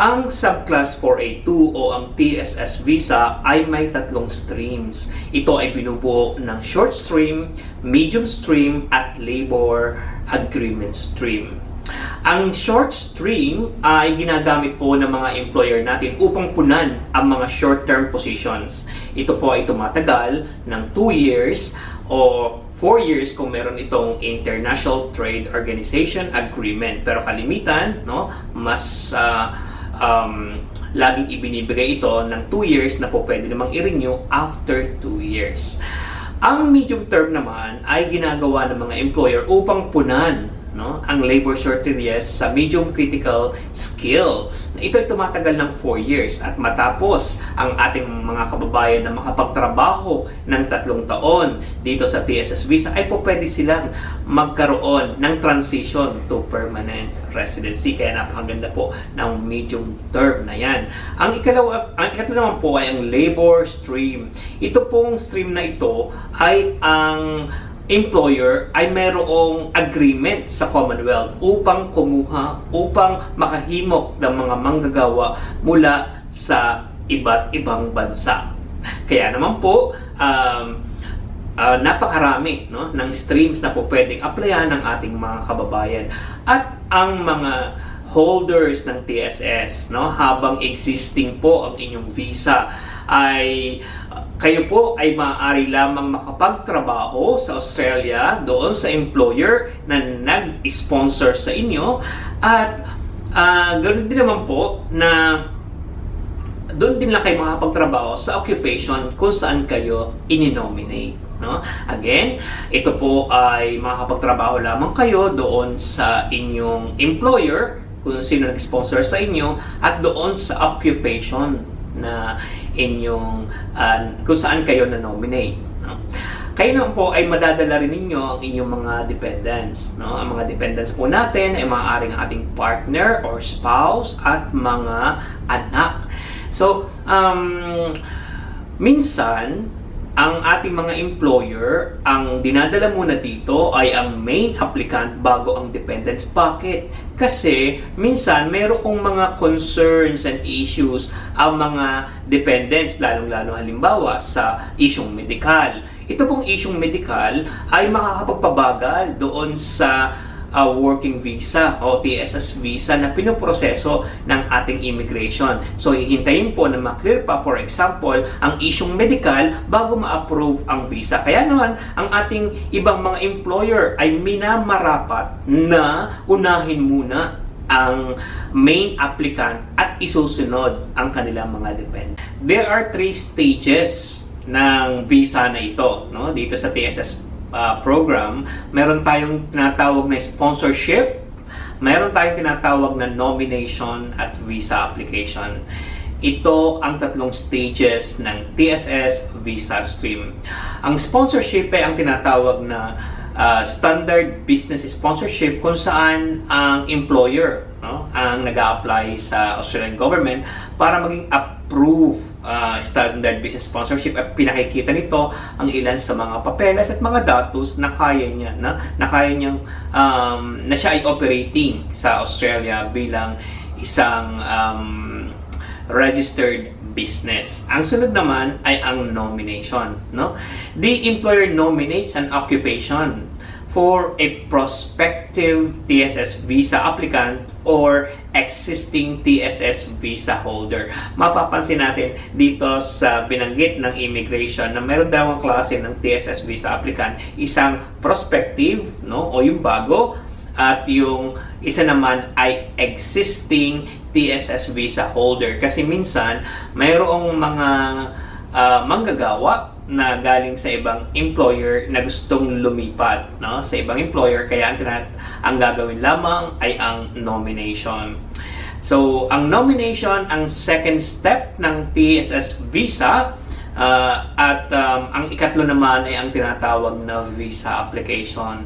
Ang subclass 4A2 o ang TSS visa ay may tatlong streams. Ito ay binubuo ng short stream, medium stream, at labor agreement stream. Ang short stream ay ginagamit po ng mga employer natin upang punan ang mga short-term positions. Ito po ay tumatagal ng 2 years o 4 years kung meron itong International Trade Organization Agreement. Pero kalimitan, no, mas uh, um, laging ibinibigay ito ng 2 years na po pwede namang i-renew after 2 years. Ang medium term naman ay ginagawa ng mga employer upang punan no, ang labor shortages sa medium critical skill. Ito ay tumatagal ng 4 years at matapos ang ating mga kababayan na makapagtrabaho ng tatlong taon dito sa TSS visa ay po pwede silang magkaroon ng transition to permanent residency. Kaya napakaganda po ng medium term na yan. Ang ikalawa, ang ikatlo naman po ay ang labor stream. Ito pong stream na ito ay ang employer ay mayroong agreement sa Commonwealth upang kumuha, upang makahimok ng mga manggagawa mula sa iba't ibang bansa. Kaya naman po, um, uh, napakarami no, ng streams na po pwedeng applyan ng ating mga kababayan. At ang mga holders ng TSS no habang existing po ang inyong visa ay kayo po ay maaari lamang makapagtrabaho sa Australia doon sa employer na nag-sponsor sa inyo at uh, ganoon din naman po na doon din lang kayo makapagtrabaho sa occupation kung saan kayo ininominate. No? Again, ito po ay makakapagtrabaho lamang kayo doon sa inyong employer kung sino nag-sponsor sa inyo at doon sa occupation na inyong uh, kung saan kayo na nominate no? kayo naman po ay madadala rin ninyo ang inyong mga dependents no ang mga dependents po natin ay maaaring ating partner or spouse at mga anak so um minsan ang ating mga employer, ang dinadala muna dito ay ang main applicant bago ang dependents. Bakit? Kasi minsan mayroong mga concerns and issues ang mga dependents, lalong-lalo halimbawa sa isyong medikal. Ito pong isyong medikal ay makakapagpabagal doon sa uh, working visa o TSS visa na pinoproseso ng ating immigration. So, hihintayin po na ma-clear pa, for example, ang isyong medical bago ma-approve ang visa. Kaya naman, ang ating ibang mga employer ay minamarapat na unahin muna ang main applicant at isusunod ang kanilang mga dependent. There are three stages ng visa na ito no dito sa TSS uh, program, meron tayong tinatawag na sponsorship, meron tayong tinatawag na nomination at visa application. Ito ang tatlong stages ng TSS visa stream. Ang sponsorship ay ang tinatawag na uh, standard business sponsorship kung saan ang employer no, ang nag apply sa Australian government para maging approve uh, standard business sponsorship at pinakikita nito ang ilan sa mga papeles at mga datos na kaya niya na, na kaya niyang um, na siya ay operating sa Australia bilang isang um, registered business. Ang sunod naman ay ang nomination, no? The employer nominates an occupation for a prospective TSS visa applicant or existing TSS visa holder. Mapapansin natin dito sa binanggit ng immigration na meron daw ang klase ng TSS visa applicant, isang prospective, no, o yung bago, at yung isa naman ay existing TSS visa holder. Kasi minsan, mayroong mga uh, manggagawa na galing sa ibang employer na gustong lumipat no sa ibang employer kaya ang tinat ang gagawin lamang ay ang nomination. So, ang nomination ang second step ng TSS visa uh, at um, ang ikatlo naman ay ang tinatawag na visa application.